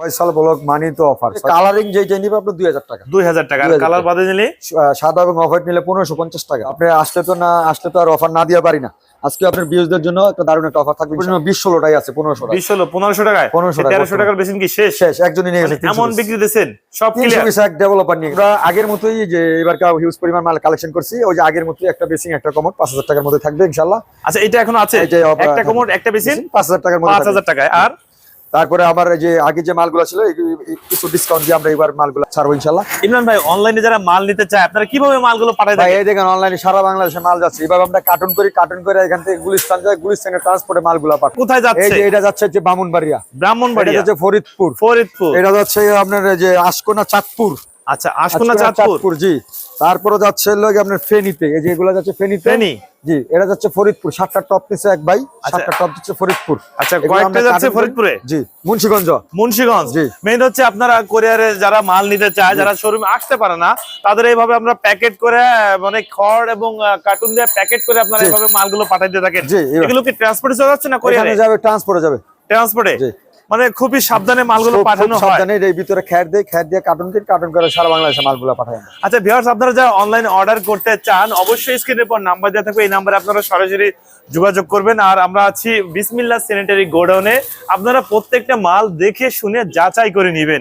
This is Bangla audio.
ফয়সাল ব্লক মানি তো অফার। কালারিং যেটা নিবে আপনার দুই হাজার টাকা। দুই হাজার টাকা। কালার বাদে নিলে সাদা এবং অফ হোয়াইট নিলে পনেরোশো পঞ্চাশ টাকা। আপনি আসলে তো না আসলে তো আর অফার না দিয়ে পারি না। আজকে আপনার বিউজদের জন্য একটা দারুণ একটা অফার থাকবে। বিশ ষোলোটাই আছে পনেরোশো বিশ হলো পনেরোশো টাকায়? 1500 টাকা, তেরোশো টাকার বেশি কি শেষ? শেষ একজনই নিয়ে গেছে এমন বিক্রি দিচ্ছেন সব এক ডেভেলপার নিয়ে আমরা আগের মতোই যে এবার হিউজ পরিমাণ মাল কালেকশন করছি ওই যে আগের মতোই একটা বেসিং একটা কমোড পাঁচ হাজার টাকার মধ্যে থাকবে ইনশাল্লাহ আচ্ছা এটা এখন আছে? একটা পাঁচ হাজার টাকার মধ্যে পাঁচ হাজার টাকায়। আর? তারপরে আমার যে আগে যে মালগুলো ছিল কিছু ডিসকাউন্ট দিয়ে আমরা এবার মালগুলো ছাড়বো ইনশাল্লাহ ইমরান ভাই অনলাইনে যারা মাল নিতে চায় আপনারা কীভাবে মালগুলো পাঠায় ভাই এই দেখেন অনলাইনে সারা বাংলাদেশে মাল যাচ্ছে। এবার আমরা কার্টুন করি কার্টুন করে এখান থেকে গুলিস্তান যায় গুলিস্তানের ট্রান্সপোর্টে মালগুলো পাঠাই কোথায় যাচ্ছে? এই যে এটা যাচ্ছে হচ্ছে ব্রাহ্মণবাড়িয়া। ব্রাহ্মণবাড়িয়া। যাচ্ছে ফরিদপুর। ফরিদপুর। এটা যাচ্ছে আপনার যে আশকোনা চাঁদপুর। আচ্ছা আশকোনা আশকোনা চাঁদপুর জি। তারপরে যাচ্ছে গিয়ে আপনার ফেনীতে। এই যে এগুলো যাচ্ছে ফেনীতে। ফেনী? জি এটা যাচ্ছে ফরিদপুর। সাতটা টপ নিচ্ছে এক ভাই আচ্ছা। সাতটা টপ দিচ্ছে ফরিদপুর। আচ্ছা কয়েকটা যাচ্ছে ফরিদপুরে? জি মুন্সিগঞ্জ। মুন্সিগঞ্জ। জি। মেইন হচ্ছে আপনারা কোরিয়ারে যারা মাল নিতে চায় যারা শোরুমে আসতে পারে না তাদের এইভাবে আমরা প্যাকেট করে মানে খড় এবং কার্টুন দিয়ে প্যাকেট করে আপনারা এইভাবে মালগুলো পাঠাই দিয়ে থাকেন। জি, এগুলো কি ট্রান্সপোর্টে যাচ্ছে না কোরিয়ারে যাবে ট্রান্সপোর্টে যাবে। ট্রান্সপোর্টে জি। মানে খুবই সাবধানে মালগুলো পাঠানো হয়। সাবধানে এর ভিতরে খ্যার দিয়ে খ্যার দিয়ে কার্টন কিট কার্টন করে সারা বাংলাদেশে মালগুলো পাঠায় আচ্ছা ভিউয়ার্স আপনারা যারা অনলাইন অর্ডার করতে চান অবশ্যই স্ক্রিনের পর নাম্বার দেওয়া থাকবে এই নাম্বারে আপনারা সরাসরি যোগাযোগ করবেন। আর আমরা আছি বিসমিল্লাহ স্যানিটারি গোডাউনে আপনারা প্রত্যেকটা মাল দেখে শুনে যাচাই করে নেবেন।